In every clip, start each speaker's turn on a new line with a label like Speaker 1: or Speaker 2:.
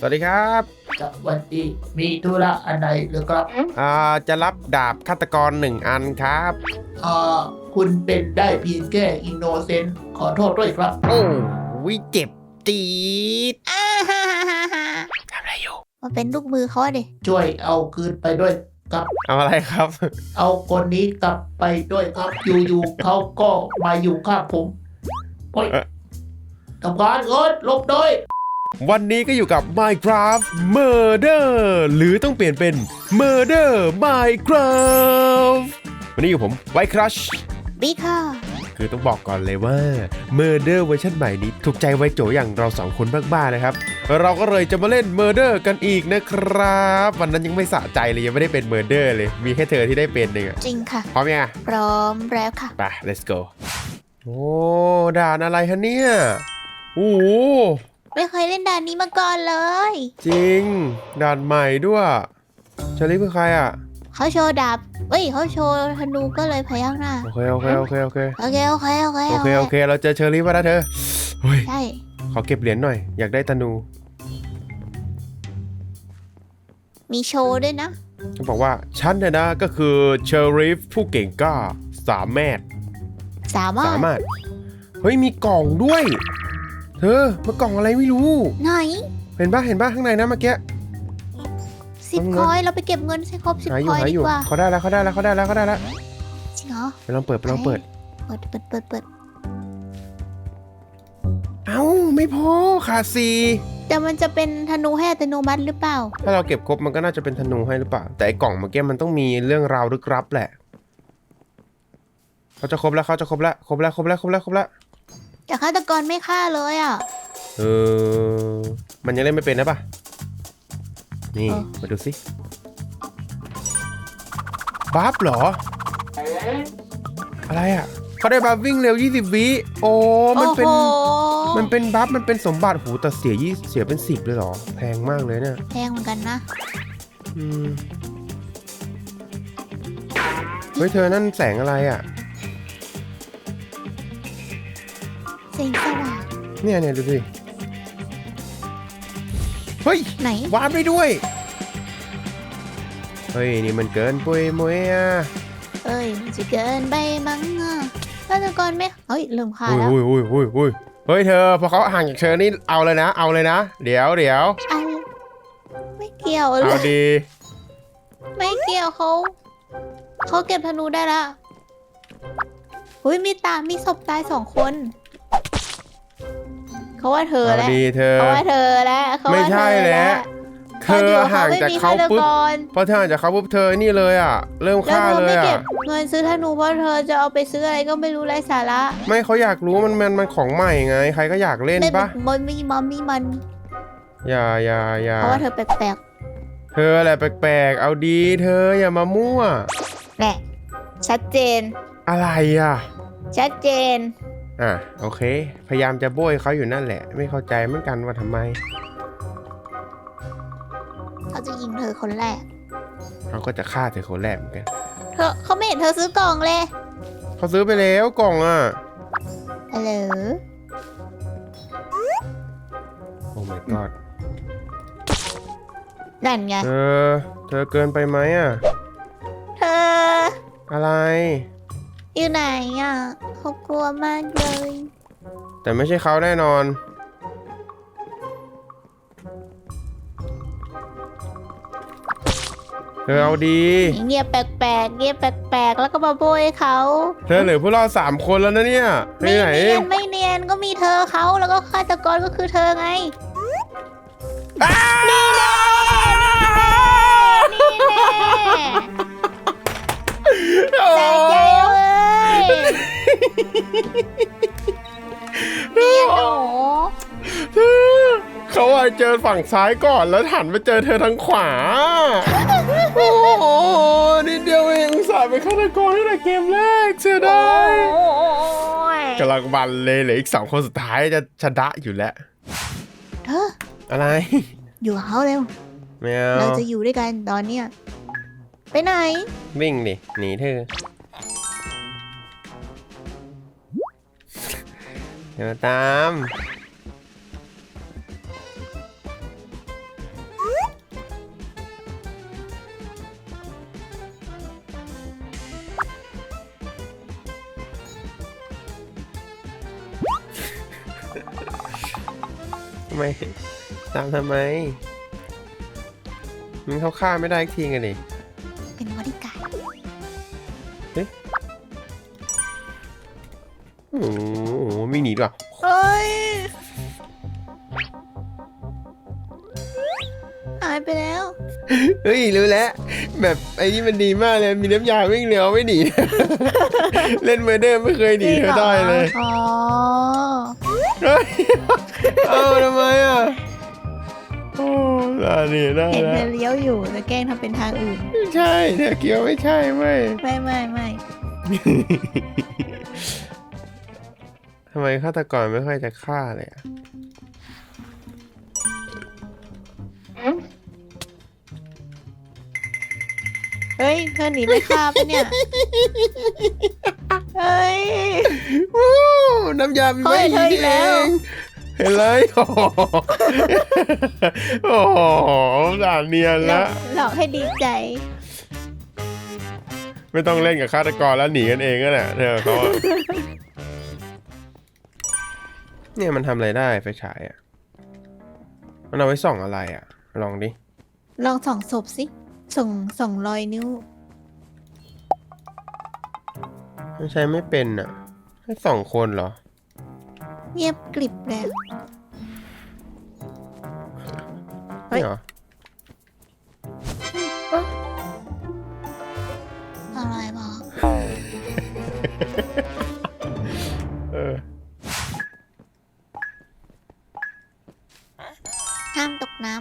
Speaker 1: สวัสดีครับ
Speaker 2: สวัสดีมีธุระอะไรหรือครับ
Speaker 1: อ่าจะรับดาบฆาตกรหนึ่งอันครับ
Speaker 2: อ่าคุณเป็นได้เพียงแค่อินโนเซนต์ขอโทษด้วยครับ
Speaker 1: โอ้วิเจ็บจี๊ด
Speaker 3: อ่าฮ่าฮ่าฮ่าฮ่า
Speaker 1: ทำอะไรอยู่
Speaker 3: มาเป็นลูกมือเขาอะดิ
Speaker 2: ช่วยเอาคืนไปด้วยครับ
Speaker 1: เอาอะไรครับ
Speaker 2: เอาคนนี้กลับไปด้วยครับอยู่ๆเขาก็มาอยู่ข้างผมโอ้ย
Speaker 1: เอ่อ
Speaker 2: ทำการเอิร์ดลบด้วย
Speaker 1: วันนี้ก็อยู่กับ Minecraft Murder หรือต้องเปลี่ยนเป็น Murder Minecraft วันนี้อยู่ผมไวครัช
Speaker 3: บีค่ะ
Speaker 1: คือต้องบอกก่อนเลยว่า Murder เวอร์ชันใหม่นี้ ถูกใจไวโจอย่างเราสองคนมากๆนะครับ เราก็เลยจะมาเล่น Murder กันอีกนะครับ วันนั้นยังไม่สะใจเลยยังไม่ได้เป็น Murder เลย มีแค่เธอที่ได้เป็นเองอะ
Speaker 3: จริงค่ะ
Speaker 1: พร้อมยังอะ
Speaker 3: พร้อมแล้วค่ะ
Speaker 1: ไป let's go โอ้ด่านอะไรฮะเนี่ยโอ้โห
Speaker 3: ไม่เคยเล่นด่านนี้มาก่อนเลย
Speaker 1: จริงด่านใหม่ด้วยชาลีคือใครอะ
Speaker 3: เขาโชว์ดาบเอ้ยเขาโชว์ธนูก็เลยพยักหน้า
Speaker 1: โอเคโอเคโอเคโอเค
Speaker 3: โอเคโอเคโอเค
Speaker 1: โอเคโอเค เราเจอเชอรี่มาแล้วเธอเฮ้ย
Speaker 3: ใช่
Speaker 1: ขอเก็บเหรียญหน่อย อยากได้ธนู
Speaker 3: มีโชว์ด้วยนะ
Speaker 1: เขาบอกว่าฉันเนี่ยนะก็คือเชอรีฟผู้เก่งกล้าสามารถ
Speaker 3: สามารถ
Speaker 1: สามารถเฮ้ยมีกล่องด้วย เธอมากล่องอะไรไม่รู้
Speaker 3: ไหน
Speaker 1: เห็นปะเห็นปะข้างในนะเมื่อกี้
Speaker 3: สิบ
Speaker 1: เอาเงิน
Speaker 3: คอยเราไปเก็บเงินให้ครบสิบ
Speaker 1: หาอ
Speaker 3: ค
Speaker 1: ยู่
Speaker 3: อย
Speaker 1: หา
Speaker 3: ดี
Speaker 1: อยู่
Speaker 3: กว่า
Speaker 1: เขาได้แล้วเขาได้แล้วเขาได้แล้วเขาได้แล้ว
Speaker 3: จริงเหรอ
Speaker 1: ไปลองเปิดไปลองเปิด
Speaker 3: เปิดเปิดเปิดเปิด
Speaker 1: เอ้าไม่พอขาดสี่
Speaker 3: แต่มันจะเป็นธนูให้อัตโนมัติหรือเปล่า
Speaker 1: ถ้าเราเก็บครบมันก็น่าจะเป็นธนูให้หรือเปล่า แต่ไอ้กล่องเมื่อกี้มันต้องมีเรื่องราวลึกลับแหละเขาจะครบแล้วเขาจะครบแล้วครบแล้วครบแล้วครบแล้วครบแล้ว
Speaker 3: แต่ฆาตกรไม่ฆ่าเลยอะ
Speaker 1: เออ มันยังเล่นไม่เป็นนะปะนี่
Speaker 3: เออ
Speaker 1: มาดูสิบัฟเหรอ อะไรอะเขาได้บัฟวิ่งเร็ว 20 วิโอ้มันเป็น
Speaker 3: โอ้โห
Speaker 1: มันเป็นบัฟ มันเป็นสมบัติหูแต่เสียยี่เสียเป็นสิบเลยเหรอ แพงมากเลยเนี่ย
Speaker 3: แพงเหมือนกันนะ
Speaker 1: อืม เฮ้ย เธอนั่นแสงอะไรอะ
Speaker 3: เสียงสว่าง
Speaker 1: เนี่ยเนี่ยดูสิเฮ้ย
Speaker 3: ไหน
Speaker 1: วาดไปด้วย เฮ้ย นี่มันเกินปุยมวยอะ
Speaker 3: เอ้ยมันจะเกินไปมั้งอะฆาตกรไม่เฮ้ยลืมฆ่า
Speaker 1: อุ้ย
Speaker 3: แล้ว
Speaker 1: อุ้ยอุ้ยอุ้ยอุ้ยเฮ้ยเธอพอเขาห่างจากเธอนี่เอาเลยนะ เอาเลยนะ เดี๋ยวเดี๋ยว
Speaker 3: เอาไม่เกี่ยวเล
Speaker 1: เอา
Speaker 3: ย
Speaker 1: ดี
Speaker 3: ไม่เกี่ยวเขา เขาเก็บธนูได้ละอุ้ยมีตา มีศพตายสองคน เขาว่าเธอ
Speaker 1: เอา
Speaker 3: แล้ว
Speaker 1: ดีเธอ
Speaker 3: เขาว่าเธอแล้วเขาว่า
Speaker 1: ไม่ใช่
Speaker 3: เธอ
Speaker 1: แล้วเธอห่างจากเขา
Speaker 3: ตอนอยู่
Speaker 1: ปุ๊บ
Speaker 3: เขาไม่มีฆาตกร
Speaker 1: พอเธอห่างจากเขาปุ๊บเธอนี่เลยอะ เริ่ม
Speaker 3: แล้ว
Speaker 1: ฆ่า
Speaker 3: เธอ
Speaker 1: เลย
Speaker 3: ไม่เก็
Speaker 1: อะ
Speaker 3: บเงินซื้อธนูเพราะเธอจะเอาไปซื้ออะไรก็ไม่รู้ไร้สาระ
Speaker 1: ไม่เขาอยากรู้มันมันมันของใหม่ไง ใครก็อยากเล่น
Speaker 3: ไม่
Speaker 1: ปะ
Speaker 3: มันมีมันมีมัน
Speaker 1: อย่าอย่าอย่า
Speaker 3: เพราะว่าเธอแปลก
Speaker 1: เธอแหละแปลกๆ เอาดีเธออย่ามามั่ว
Speaker 3: ๆแหละชัดเจน
Speaker 1: อะไรอะ
Speaker 3: ชัดเจน
Speaker 1: อะโอเค พยายามจะโบยเขาอยู่นั่นแหละ ไม่เข้าใจเหมือนกันว่าทำไม
Speaker 3: เขาจะยิงเธอคนแรก
Speaker 1: เขาก็จะฆ่าเธอคนแรกเหมือนกัน
Speaker 3: เธอเขาไม่เห็นเธอซื้อกล่องเลย
Speaker 1: เขาซื้อไปแล้วกล่องอะ
Speaker 3: ฮัลโหล
Speaker 1: โอ้ my god
Speaker 3: นั่นไง
Speaker 1: เธอ เธอเกินไปไหมอะ
Speaker 3: เธอ
Speaker 1: อะไร
Speaker 3: อยู่ไหนอะเขากลัวมากเลย
Speaker 1: แต่ไม่ใช่เขาแน่นอน เธอเอาดี
Speaker 3: เงียบแปลกๆเงียบแปลกๆแล้วก็มาโบยเขา
Speaker 1: เธอเหลือพวกเราสามคนแล้วนะเนี่ยไป
Speaker 3: ไม่
Speaker 1: ไหน
Speaker 3: เนียนไม่เนียนก็มีเธอเขาแล้วก็ฆาตกรก็คือเธอไงนี่แน่นี่แน่แตกใจเลย เนี่ยหนู
Speaker 1: เขาอะเจอฝั่งซ้ายก่อนแล้วหันไปเจอเธอทางขวา โอ้โหนิดเดียวเองอุตส่าห์เป็นฆาตกรตั้งแต่เกมแรกเสียดาย
Speaker 3: โอ้ย
Speaker 1: กำลังบันเลยเหลืออีกสองคนสุดท้ายจะชนะอยู่แล้ว
Speaker 3: เธอ
Speaker 1: อะไร
Speaker 3: อยู่กับเขาเร็ว
Speaker 1: ไม่เอา
Speaker 3: เราจะอยู่ด้วยกันตอนเนี้ยไปไหน
Speaker 1: วิ่งดิหนีเธอ ดี๋ยวตาม ทำไม ตามทำไม มันเข้าข้าไม่ได้อีกที
Speaker 3: กั
Speaker 1: นดิ
Speaker 3: เฮ้ย
Speaker 1: รู้แล้วแบบไอ้นี่มันดีมากเลยมีน้ำยาวิ่งเร็วไม่หนี เล่นเมอร์เดอร์ไม่เคยหนีเธอได้เลย
Speaker 3: อ๋อ
Speaker 1: เฮ้ยเอาทำไมอะโอ้ลานี่ได้
Speaker 3: เห็น
Speaker 1: แล้
Speaker 3: เธ
Speaker 1: ว
Speaker 3: อเลี้ยวอยู่แต่แกล้งทำเป็นทางอื่น
Speaker 1: ไม่ใช่เธอเกียวไม่ใช่ไม่
Speaker 3: ไม่ไม่ไม่
Speaker 1: ทำไมฆาตกรไม่ค่อยจะฆ่าเลยอะ
Speaker 3: เฮ้ย เธอหนีไปฆ่าปะเนี่ย เฮ้ย
Speaker 1: วู้น้ำยามี
Speaker 3: เฮ้
Speaker 1: ไม่
Speaker 3: ย
Speaker 1: ดี
Speaker 3: เธออี
Speaker 1: นี่
Speaker 3: กแล้
Speaker 1: เอ
Speaker 3: ว
Speaker 1: งเห็นเลยโอ้โหโอ้โหด่านเนียน
Speaker 3: หลอ
Speaker 1: ละ
Speaker 3: กหลอกให้ดีใจ
Speaker 1: ไม่ต้องเล่นกับฆาตกรแล้วหนีกันเองก็แหละเธอเขาอะเนี่ยมันทำอะไรได้ไฟฉายอะ มันเอาไว้ส่องอะไรอะ ลองดิ
Speaker 3: ลองส่องศพสิ ส่งส่องรอยนิ้ว
Speaker 1: มันใช้ไม่เป็นอะ ให้สองคนเหรอ
Speaker 3: เงียบกริบเลยอะเฮ้ย
Speaker 1: นี่เหรอ
Speaker 3: อะไรบอก
Speaker 1: เออ
Speaker 3: ห้ามตกน้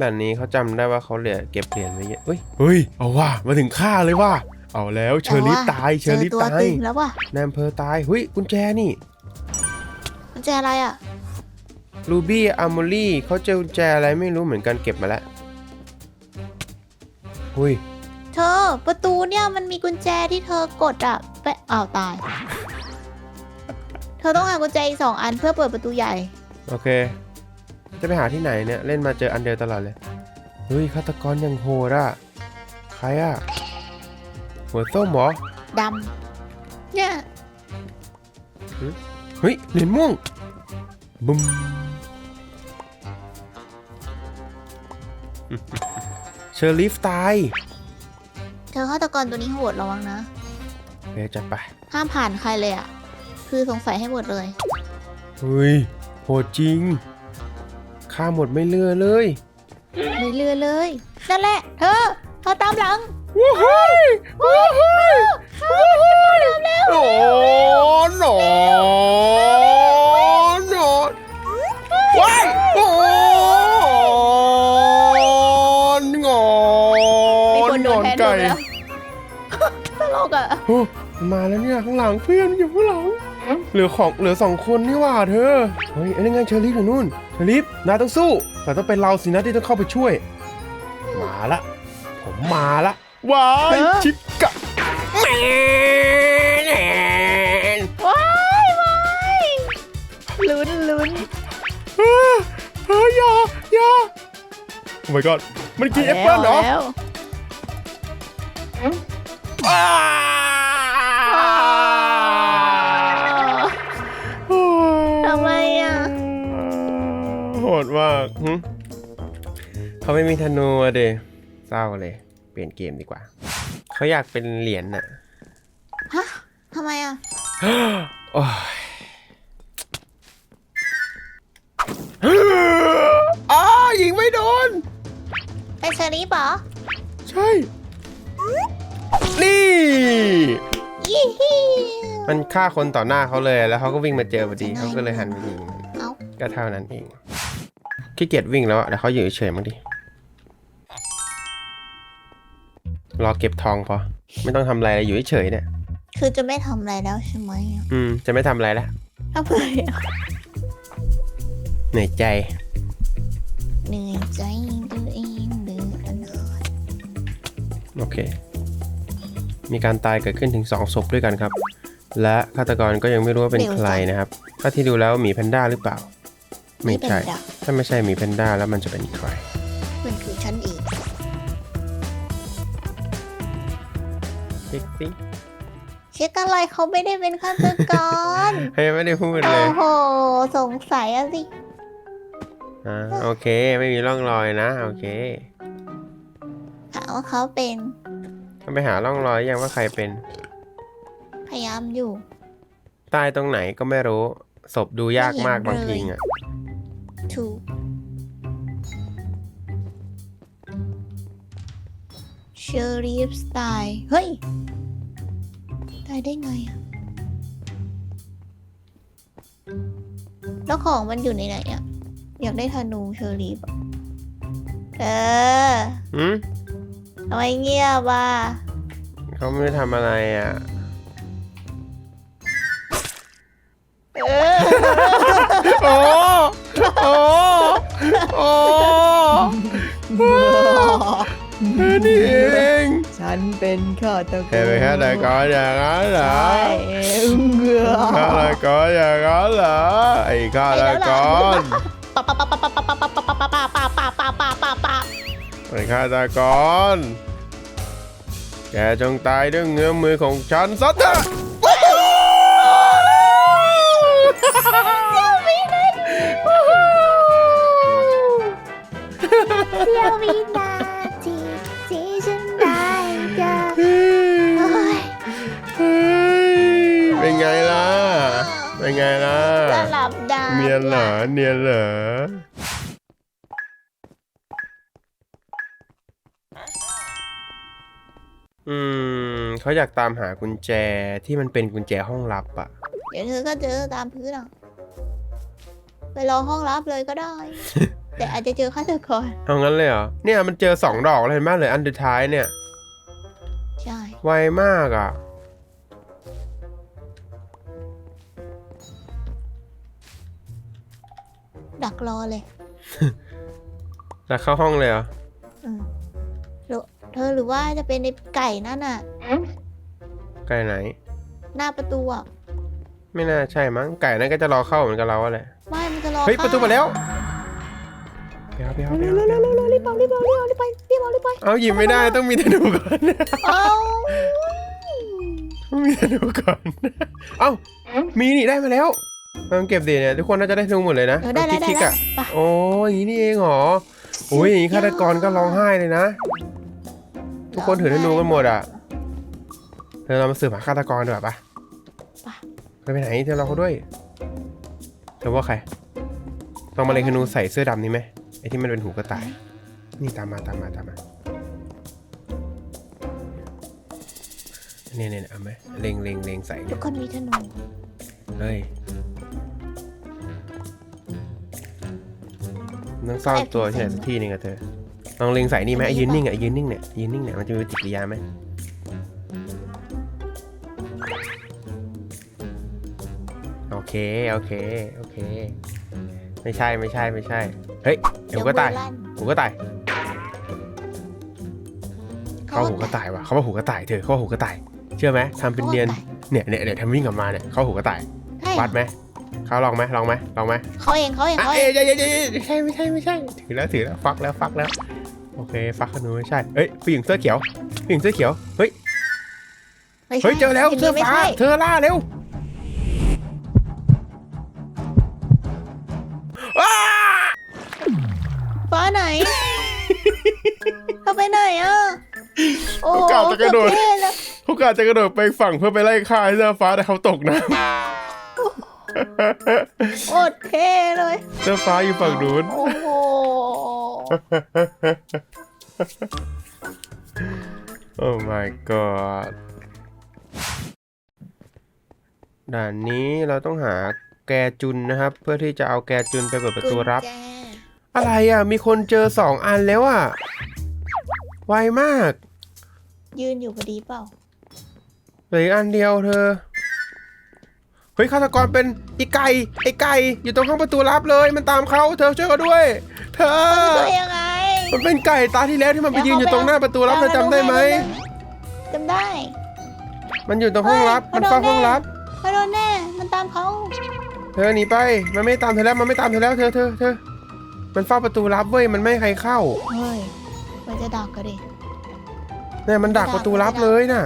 Speaker 1: ด่านนี้เขาจำได้ว่าเขาเหลือเก็บเหรียญไว้เยอะเฮ้ยเฮ้ยเอาว่ามาถึงฆ่าเลยว่าเอาแล้วำเชอรี่ตายเชอรี่
Speaker 3: จตัว
Speaker 1: ตาย
Speaker 3: ตึงแล้วว่ะ
Speaker 1: นายอำเภอตายเฮ้ยกุญแจนี่
Speaker 3: มันจะอะไรอะ
Speaker 1: รูบี้อาร์มอรี่เขาเจอกุญแจอะไรไม่รู้เหมือนกันเก็บมาแล้วหุย
Speaker 3: เธอประตูเนี่ยมันมีกุญแจที่เธอกดอะไปอ้าวตาย เธอต้องหากุญแจอีกสองอันเพื่อเปิดประตูใหญ่
Speaker 1: โอเค จะไปหาที่ไหนเนี่ย เล่นมาเจออันเดียวตลอดเลย เฮ้ยฆาตกรยังโหดอะ ใครอะ หัวส้มเหรอ
Speaker 3: ดำเนี่ย
Speaker 1: เฮ้ยเหรียญม่วงบุ้มเชอร์ลีฟตาย
Speaker 3: เธอฆาตกรตัวนี้โหดระวังนะ
Speaker 1: โอเคจัดไป
Speaker 3: ห้ามผ่านใครเลยอะ คือสงสัยให้หมดเลย
Speaker 1: เฮ้ย โหดจริง ฆ่าหมดไม่เหลือเลย
Speaker 3: ไม่เรือเลย นั่นแหละ เธอ เธอตามหลัง
Speaker 1: ว้ายว้ายว้ายโอ้หนอนหนอนว้ายโอ้นงอ
Speaker 3: มี
Speaker 1: น
Speaker 3: คนโด
Speaker 1: ง
Speaker 3: น
Speaker 1: อน
Speaker 3: แทน
Speaker 1: ไก่
Speaker 3: โดนแล้วตลกอะ
Speaker 1: โอ้มันมาแล้วเนี่ยข้างหลังเพื่อนมันอยู่ข้างหลัง เหลือของเหลือสองคนนี่หว่าเธอ เฮ้ยไอ้นี่ไงเชอรี่อยู่นู่นเชอรี่นายต้องสู้ แต่ต้องเป็นเราสินะที่ต้องเข้าไปช่วย มาละ ผมมาละว้าย
Speaker 3: เออ
Speaker 1: ชิกะแมน
Speaker 3: ว้ายว้ายลุ้นลุ้น
Speaker 1: เออเฮ้ยอย่าอย่าโอ้ my god มันกินแอปเปิ้ลเหรอ
Speaker 3: แล้ว
Speaker 1: อ้า โหดมากหึเขาไม่มีธนูอะเดเศร้าเลย เปลี่ยนเกมดีกว่า เขาอยากเป็นเหรียญน่ะ
Speaker 3: ฮะทำไมอะ
Speaker 1: โอ้ยอ้ายิงไม่โดน
Speaker 3: ไปเชอรี่ปะ
Speaker 1: ใช่ นี่
Speaker 3: ยี่ฮี
Speaker 1: มันฆ่าคนต่อหน้าเขาเลย แล้วเขาก็วิ่งมาเจอพอดี
Speaker 3: จะได้
Speaker 1: เขาก็เลยหันไปยิงมัน
Speaker 3: เอา
Speaker 1: ก็เท่านั้นเอง ขี้เกียจวิ่งแล้วอะเดี๋ยวเขาอยู่เฉยๆมั้งดิ รอเก็บทองพอ ไม่ต้องทำอะไรเลยอยู่เฉยๆเนี่ย
Speaker 3: คือจะไม่ทำอะไรแล้วใช่ไหมอะ
Speaker 1: อืม จะไม่ทำอะไรแล้ว
Speaker 3: ทำไมอะ
Speaker 1: เหนื่อยใจ
Speaker 3: เหนื่อยใจตัวเองเดือดร้อน
Speaker 1: โอเค มีการตายเกิดขึ้นถึงสองศพด้วยกันครับ และฆาตกรก็ยังไม่รู้ว่าเป็นใครนะครับ ถ้าที่ดูแล้วหมีแพนด้าหรือเปล่า ไม่
Speaker 3: เป็น
Speaker 1: ใช่
Speaker 3: ดาบ
Speaker 1: ถ้าไม่ใช่หมีแพนด้าแล้วมันจะเป็นใคร
Speaker 3: มันคือฉันเอง
Speaker 1: เช็คสิ
Speaker 3: เช็คอะไรเขาไม่ได้เป็นฆาตกร
Speaker 1: เฮ้ยไม่ได้พูดเล
Speaker 3: โอ้
Speaker 1: ย
Speaker 3: โห สงสัยอะสิ
Speaker 1: อ่าโอเค ไม่มีร่องรอยนะ โอเค
Speaker 3: ถามว่าเขาเป็น
Speaker 1: ต้องไปหาร่องรอยยังว่าใครเป็น
Speaker 3: พยายามอยู่
Speaker 1: ใต้ตรงไหนก็ไม่รู้ ศพดูยากมาก
Speaker 3: ไม่
Speaker 1: บาง
Speaker 3: เห็นเลย
Speaker 1: ทีอะ
Speaker 3: ถูกเชอรีฟสไตล์เฮ้ย ตายได้ไงอะแล้วของมันอยู่ในไหนอะอยากได้ธนูเชอรีฟอะเออ
Speaker 1: อืม
Speaker 3: ทำไมเงียบอะ
Speaker 1: เขาไม่ได้ทำอะไรอะ
Speaker 3: เออ
Speaker 1: โอ้ โอ้โอ้นี่เอง
Speaker 3: ฉันเป็นฆาตกร
Speaker 1: เห็นไหมครับแต่ก็อย่างนั้นเหรอ
Speaker 3: ใช่เงือ
Speaker 1: ฆาตกรอย่างนั้นเหรอไอ้ฆาตกร
Speaker 3: ปะปะปะปะปะปะปะปะปะปะปะปะปะปะปะปะ
Speaker 1: ไอ้ฆาตกรแกจงตายด้วยเงื้อมมือของฉันซะเถอะ
Speaker 3: ยนเห
Speaker 1: รอเนียนเหรออืมเขาอยากตามหากุญแจที่มันเป็นกุญแจห้องลับอะ
Speaker 3: เดี๋ยวเธอก็เจอตามพื้นอะไปรอห้องรับเลยก็ได้ แต่อาจจะเจอฆาตกร
Speaker 1: เอางั้นเลยเหรอเนี่ยมันเจอสองดอกเลยเห็นไหมเลยอันสุดท้ายเนี่ย
Speaker 3: ใช่
Speaker 1: ไวมากอะ
Speaker 3: รอเลย
Speaker 1: แล้วเข้าห้องเลยเหรอ
Speaker 3: อืมหรือเธอหรือว่าจะเป็นในไก่นั่นน่ะ
Speaker 1: ไก่ไหน
Speaker 3: หน้าประตูอะ
Speaker 1: ไม่น่าใช่มั้ง ไก่นั่นก็จะรอเข้าเหมือนกับเราอะแหละ
Speaker 3: ไม่มันจะรอ
Speaker 1: เฮ้ย
Speaker 3: ข้
Speaker 1: ประตูมาแล้วเดี๋ยวเดี๋ยว
Speaker 3: เร็
Speaker 1: เดี๋ยวว
Speaker 3: เร็วเร็วเร็วรีบเอารีบเอารีบเอารีบไปรีบเอารีบไป
Speaker 1: เอาหยิบไม่ได้ต้องมีธนูก่อน
Speaker 3: เอา
Speaker 1: ต้องมีธนูก่อน เอ้า มีนี่ได้มาแล้ว ลองเก็บดิเนี่ยทุกคนน่าจะได้ธนูหมดเลยนะ
Speaker 3: เออได้แล้ว
Speaker 1: ลอง
Speaker 3: ได้
Speaker 1: คลิกๆ
Speaker 3: แล้ว
Speaker 1: อะ
Speaker 3: ไป
Speaker 1: โอ้ยอย่างนี้นี่เองเหรอโอ้ยอย่างนี้ฆาตกรก็ร้องไห้เลยนะ ทุกคนถือธนูกันหมดอะเธอเรามาสืบหาฆาตกรดีกว่าปะ
Speaker 3: ไป
Speaker 1: ไปไปไหนเธอรอเขาด้วยเธอว่าใครลองมาเล็งธนูใส่เสื้อดำนี่ไหมไอ้ที่มันเป็นหูกระต่าย นี่ตามมาตามมาตามมาเนี่ยเนี่ยเนี่ยเอาไหมเล็งเล็งเล็งใส่
Speaker 3: ทุ
Speaker 1: เนี่
Speaker 3: ก
Speaker 1: ย
Speaker 3: คนมีธนู
Speaker 1: เฮ้ย ต้องซ่อนตัวที่ไหนสักที่หนึงอะเธอลองเล็งใส่นี่ไหมไอ้ยืนนิ่งอะไอ้ยืนนิ่งเนี่ยยืนนิ่งเนี่ยมันจะมีปฏิกิริยาไหมโอเคโอเคโอเค ไม่ใช่ไม่ใช่ไม่ใช่ เฮ้ยเดี๋ยวหูก็ตาย
Speaker 3: เดี๋วโบรณ
Speaker 1: หูก็ตายเขาหูก็ตายว่ะเขาว่าหูก็ตายเธอเขาว่าหูก็ตาย เชื่อไหมทำเป็นเนียนเนี่ยเนี่ยเนี่ยทำวิ่งกลับมาเนี่ยเขาหูก็ตาย
Speaker 3: ใช่
Speaker 1: วัดไหม เขาลองไหมลองไหมลองไหม
Speaker 3: เขาเองเขาเอง
Speaker 1: อะ
Speaker 3: เขาเอ
Speaker 1: เอ้ย
Speaker 3: ง
Speaker 1: เอ้ยเอ้ยเอ้ยไม่ใช่ไม่ใช่ไม่ใช่ถือแล้วถือแล้วฟักแล้วฟักแล้ว โอเคฟักขนูไม่ใช่เฮ้ยผู้หญิงเสื้อเขียวผู้หญิงเสื้อเขียวเฮ้ย
Speaker 3: ไม่ใช่
Speaker 1: เฮ้ยเจอแล้ว
Speaker 3: ห็น
Speaker 1: เสื้อ
Speaker 3: ไหม
Speaker 1: ฟ้า
Speaker 3: ไม่ใช่
Speaker 1: เธอล่าเร็วอ้า
Speaker 3: ฟ้าไหน เขาไปไหนอะ โอ้
Speaker 1: เขากะจะกระโดด
Speaker 3: เกือบเท่แล้ว
Speaker 1: เขากะจะกระโดดไปฝั่งเพื่อไปไล่ฆ่าไอ้เสื้อฟ้าแต่เขาตกน้
Speaker 3: โอ ดเท่เลยำ
Speaker 1: เสื้อฟ้าอยู่ฝั่งนู้น
Speaker 3: โอ้โห
Speaker 1: โอ้ my god ด่านนี้เราต้องหาแกจุนนะครับ เพื่อที่จะเอาแกจุนไปเปิดประตูรับ
Speaker 3: กุญแจ
Speaker 1: อะไรอะ มีคนเจอสองอันแล้วอะ ไวมาก
Speaker 3: ยืนอยู่พอดีเปล่า
Speaker 1: เหลืออีกอันเดียวเธอ เฮ้ยฆาตกรเป็นไอ้ไก่ไอ้ไก่อยู่ตรงห้องประตูลับเลย มันตามเขาเธอช่วยเขาด้วย เธอ
Speaker 3: ช่วยยังไง
Speaker 1: มันเป็นไก่ตาที่แล้วที่มันไปยืนอยู่ตรงหน้าประตูลับเธอจำได้ไหม
Speaker 3: จำได้
Speaker 1: มันอยู่ตรงห้องลับ
Speaker 3: เฮ้ย
Speaker 1: มันเฝ้าห้องลับ
Speaker 3: เขาโดนแน่ มันตามเขา
Speaker 1: เธอหนีไป มันไม่ตามเธอแล้ว มันไม่ตามเธอแล้ว เธอเธอเธอมันเฝ้าประตูลับเว้ย มันไม่ให้ใครเข้า
Speaker 3: เฮ้ย มันจะดักก็ดิ
Speaker 1: เนี่ยมันดักประตูลับเลยน่ะ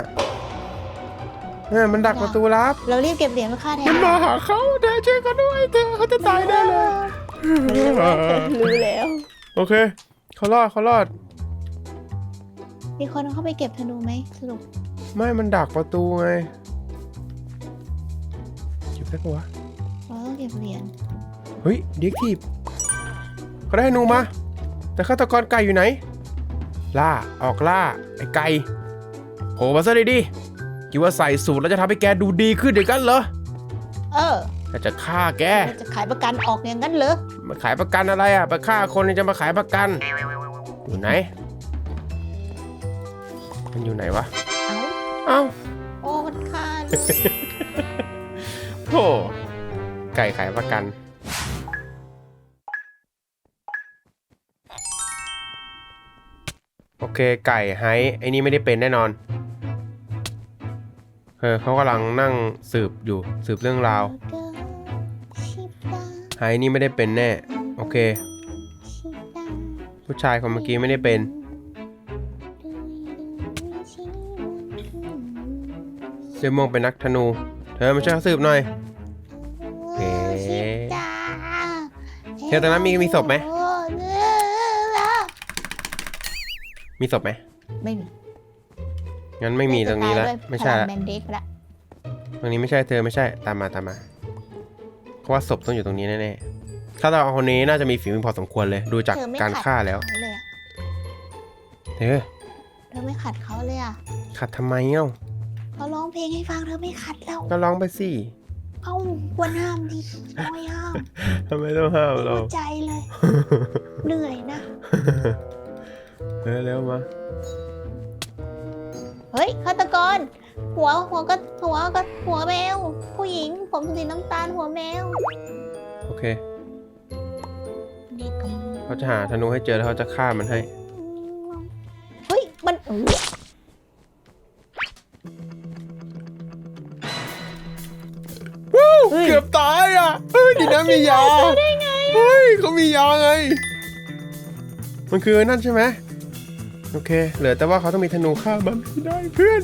Speaker 1: เนี่ยมันดักประตูลับ
Speaker 3: เรารีบเก็บเหรียญมาฆ่าแทน
Speaker 1: มันมาหาเขาเธอช่วยเขาด้วยเธอเขาจะตายแน่เลยเธ
Speaker 3: รู้แล้ว
Speaker 1: โอเคเขารอดเขารอด
Speaker 3: มีคนเข้าไปเก็บธนูไหมสรุป
Speaker 1: ไม่มันดักประตูไงเก็บได้ปะวะ
Speaker 3: เราต้องเก็บเหรียญ
Speaker 1: เฮ้ยเด็กทีบเขาได้ธนูมา แต่ฆาตกรไก่อยู่ไหน ล่าออกล่าไอ้ไก่โผล่มาซะดีๆ คิดว่าใส่สูตรแล้วจะทำให้แกดูดีขึ้นเดี๋ยวกันเหรอ
Speaker 3: เออ
Speaker 1: ถ้าจะฆ่าแก
Speaker 3: เราจะขายประกันออกอย่างนั้นเหรอ
Speaker 1: มาขายประกันอะไรอะ ไปฆ่าคนยังจะมาขายประกัน อยู่ไหน มันอยู่ไหนวะ
Speaker 3: เอ้า
Speaker 1: เอ้า
Speaker 3: โอ้มันคาน
Speaker 1: โอ้ไก่ขายประกัน โอเคไก่ไฮไอ้นี่ไม่ได้เป็นแน่นอน เออเขากำลังนั่งสืบอยู่สืบเรื่องราวไฮนี่ไม่ได้เป็นแน่ โอเค ผู้ชายคนเมื่อกี้ไม่ได้เป็น เสื้อม่วงเป็นนักธนู เธอมาช่วยเขาสืบหน่อยเอ๊ะเธอตอนนั้นมีมีศพไหม มีศพไหม
Speaker 3: ไม่มี
Speaker 1: งั้นไม่มีตรงนี้แล้วไม่ใช่ละ
Speaker 3: แมนเดกละ
Speaker 1: ตรงนี้ไม่ใช่เธอไม่ใช่ตามมาตามมาเพราะว่าศพต้องอยู่ตรงนี้แน่ๆถ้าเราเอาคนนี้น่าจะมีฝีมือพอสมควรเลยดูจาก
Speaker 3: เธอไม่
Speaker 1: การ
Speaker 3: ขัด
Speaker 1: ฆ่าแล้ว
Speaker 3: เขาเลยอะ
Speaker 1: เธอ
Speaker 3: เธอไม่ขัดเขาเลยอะ
Speaker 1: ขัดทำไมเอ้า
Speaker 3: เขาร้องเพลงให้ฟังเธอไม่ขัดแล้ว
Speaker 1: ก็ร้องไปสิ
Speaker 3: เอ้าควรห้ามดิไม่ห้าม
Speaker 1: ทำไมต้องห้าม
Speaker 3: ไม่
Speaker 1: เรา
Speaker 3: เข้าใจเลยเหนื่อยนะ
Speaker 1: เออเร็วมา
Speaker 3: เฮ้ยฆาตกร หัวหัวก็หัวก็หัวแมว ผู้หญิง ผมสีน้ำตาลหัวแมว
Speaker 1: โอเค
Speaker 3: เด็กก
Speaker 1: เขาจะหาธนูให้เจอแล้วเขาจะฆ่ามันให้
Speaker 3: เฮ้ย มันเออเฮ้ย
Speaker 1: เกือบตายอะเฮ้ยดีนะมียาเฮ้ยเขามียาไง มันคือนั่นใช่ไหม โอเค เหลือแต่ว่าเขาต้องมีธนูฆ่ามันไม่ได้เพื่อน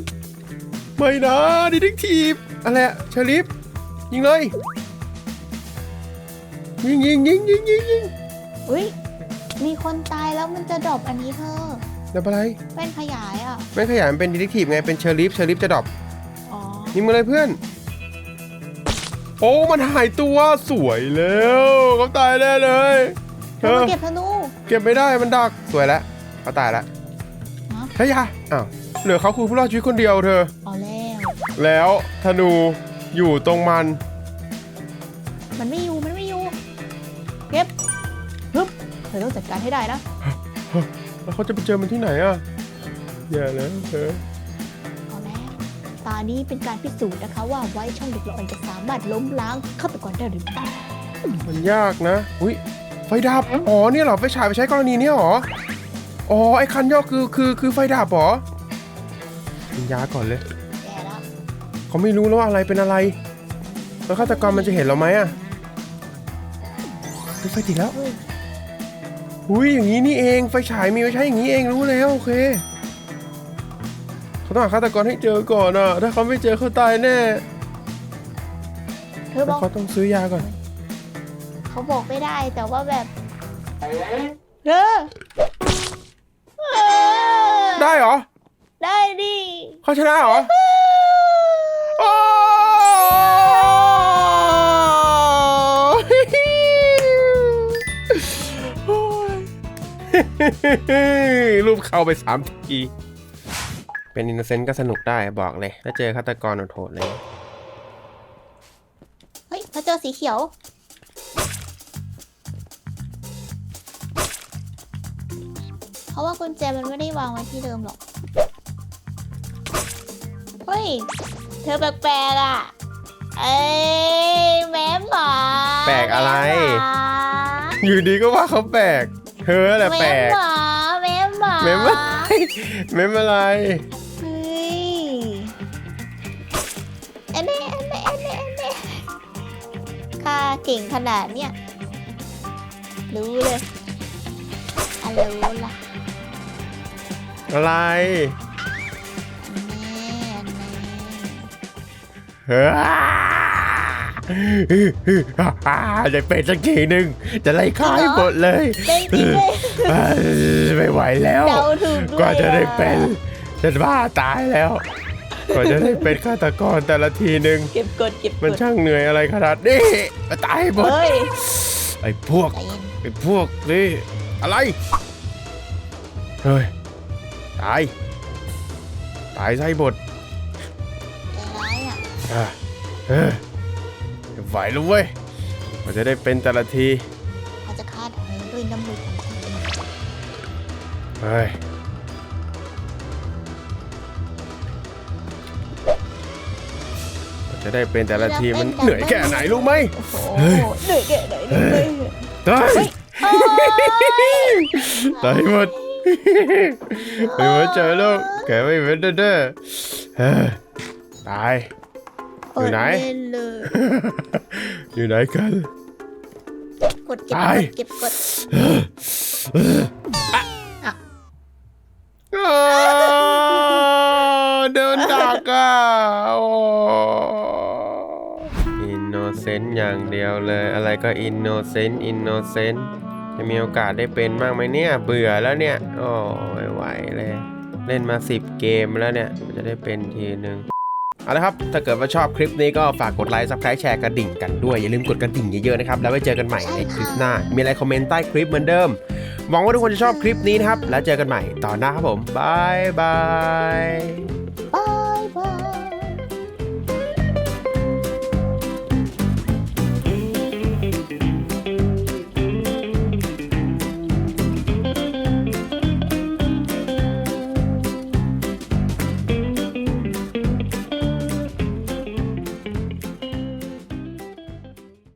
Speaker 1: ไม่นะดิดิกทีฟอะไรอะเชอริฟยิงเลย ยิงยิงยิงยิงยิงยิง
Speaker 3: เฮ้ยมีคนตายแล้วมันจะดรอปอันนี้เธอ
Speaker 1: แล้วอะไร
Speaker 3: แว่นขยายอะ
Speaker 1: ไม่ขยายมันเป็นดิดิกทีฟไงเป็นเชอริฟเชอริฟจะดรอป
Speaker 3: อ๋อ
Speaker 1: ยิงมาเลยเพื่อน โอ้มันหายตัวสวยแล้วเขาตายแน่เลย
Speaker 3: เธอมาเก็บธนู
Speaker 1: เก็บไม่ได้มันดักสวยแล้วเขาตายแล้ว
Speaker 3: ฮะ
Speaker 1: เฮ้ยอยาอ้าวเหลือเขาคือผู้รอดชีวิตคนเดียวเธอ
Speaker 3: อ๋อแล้ว
Speaker 1: แล้วธนูอยู่ตรงมัน
Speaker 3: มันไม่อยู่ มันไม่อยู่ เก็บฮึบเธอต้องจัดการให้ได้นะ
Speaker 1: แล้วเขาจะไปเจอมันที่ไหนอะแย่แล้วเธอ
Speaker 3: เอาแล้ว ตานี้เป็นการพิสูจน์นะคะ ว่าไว้ช่องเด็กละอ่อนจะสามารถล้มล้างฆาตกรได้หรือเปล่า
Speaker 1: มันยากนะ อุ้ยไฟดับ อ๋อเนี่ยเหรอไฟฉายไปใช้กรณีเนี้ยเหรอ อ๋อไอ้คันย่อคือคือคือไฟดับเหรอกินยาก่อนเลย
Speaker 3: แย่แล้ว
Speaker 1: เขาไม่รู้แล้วว่าอะไรเป็นอะไร แล้วฆาตกรมันจะเห็นเราไหมอะเฮ้ยไฟติดแล้ว
Speaker 3: เฮ้ย
Speaker 1: อุ้ยอย่างนี้นี่เองไฟฉายมีไว้ใช้อย่างนี้เองรู้แล้วโอเคเขาต้องหาฆาตกรให้เจอก่อนอะ ถ้าเขาไม่เจอเขาตายแน่
Speaker 3: เธอบ
Speaker 1: แล้ว
Speaker 3: อก
Speaker 1: เขาต้องซื้อยาก่อน
Speaker 3: เขาบอกไม่ได้แต่ว่าแบบเธอเออ
Speaker 1: ได้เหรอ
Speaker 3: ได้ดิ
Speaker 1: เขาชนะเหรอโอ้โอ้ยรูปเข้าไปสามที เป็นอินโนเซนต์ก็สนุกได้บอกเลย ถ้าเจอฆาตกรโหดๆเลย
Speaker 3: เฮ้ยเขาเจอสีเขียว ราะว่ากุญแจมันไม่ได้วางไว้ที่เดิมหรอก เฮ้ย เธอแปลกๆอะ เอ้ยแม่หมา
Speaker 1: แปลกอะไร
Speaker 3: แม่หมา
Speaker 1: อยู่ดีก็ว่าเขาแปลก เธอแหละแปล
Speaker 3: แม่
Speaker 1: ก
Speaker 3: หมาแม่หมา
Speaker 1: เมมอะไรเมมอะไร
Speaker 3: เฮ้ยอันนี้อันนี้อันนี้อันนี้ข้าเก่งขนาดเนี้ยรู้เลยอะรู้ล่ะ
Speaker 1: อะไร
Speaker 3: อันนี้อันนี้
Speaker 1: เฮ้ยอ่าได้เป็นสักทีหนึ่งจะไล่ขายหมดเลย
Speaker 3: เป็นจริงเลย
Speaker 1: อ่าไม่ไหวแล้ว
Speaker 3: เดาถูกด้วย
Speaker 1: กว่าจะได้
Speaker 3: อ
Speaker 1: เป็นฉันบ้าตายแล้วกว่าจะได้เป็นฆาตกรแต่ละทีหนึ่ง
Speaker 3: เก็บกดเก็บก
Speaker 1: มัน
Speaker 3: ด
Speaker 1: ช่างเหนื่อยอะไรขนาดนี้ตายหมด
Speaker 3: เฮ้ย
Speaker 1: ไอ้พวก
Speaker 3: ใจเย็น
Speaker 1: ไอ้พวกนี่อะไรเฮ้ย ตาย ตายใช่หมด
Speaker 3: ใจร้ายอะ
Speaker 1: อะเออไหวแล้วเว้ยกว่าจะได้เป็นแต่ละที
Speaker 3: เขาจะฆ่าเธอด้วยน้ำมือของคุณ
Speaker 1: เฮ้ยกว่าจะได้เป็นแต่ละทีมันเหนื่อยแค่ไหนรู้ไหม
Speaker 3: โอ้โห
Speaker 1: เฮ้ย
Speaker 3: เหนื่อยแค่ไหนเหนื่อย
Speaker 1: ตาย
Speaker 3: โอ้ย
Speaker 1: ตายหมด ไม่เหมือนเจอลูกแกไม่เหมือนเด้อเฮ้ยตาย อยู่ไหน
Speaker 3: อดเล่นเลย
Speaker 1: อยู่ไหนกัน
Speaker 3: กดเก็บ
Speaker 1: ตาย
Speaker 3: กดเก็บกด
Speaker 1: อ้าวเดินดักอะโอ้อินโนเซนต์อย่างเดียวเลย อะไรก็อินโนเซนต์อินโนเซนต์ จะมีโอกาสได้เป็นบ้างไหมเนี่ย เบื่อแล้วเนี่ย โอ้ไม่ไหวเลย เล่นมา 10 เกมแล้วเนี่ย จะได้เป็นทีนึงเอาละครับ ถ้าเกิดว่าชอบคลิปนี้ก็ฝากกดไลค์ซับสไครต์แชร์กระดิ่งกันด้วย อย่าลืมกดกระดิ่งเยอะๆนะครับ แล้วไว้เจอกันใหม่ในคลิปหน้า มีอะไรคอมเมนต์ใต้คลิปเหมือนเดิม หวังว่าทุกคนจะชอบคลิปนี้นะครับ แล้วเจอกันใหม่ตอนหน้าครับผม
Speaker 3: บายบาย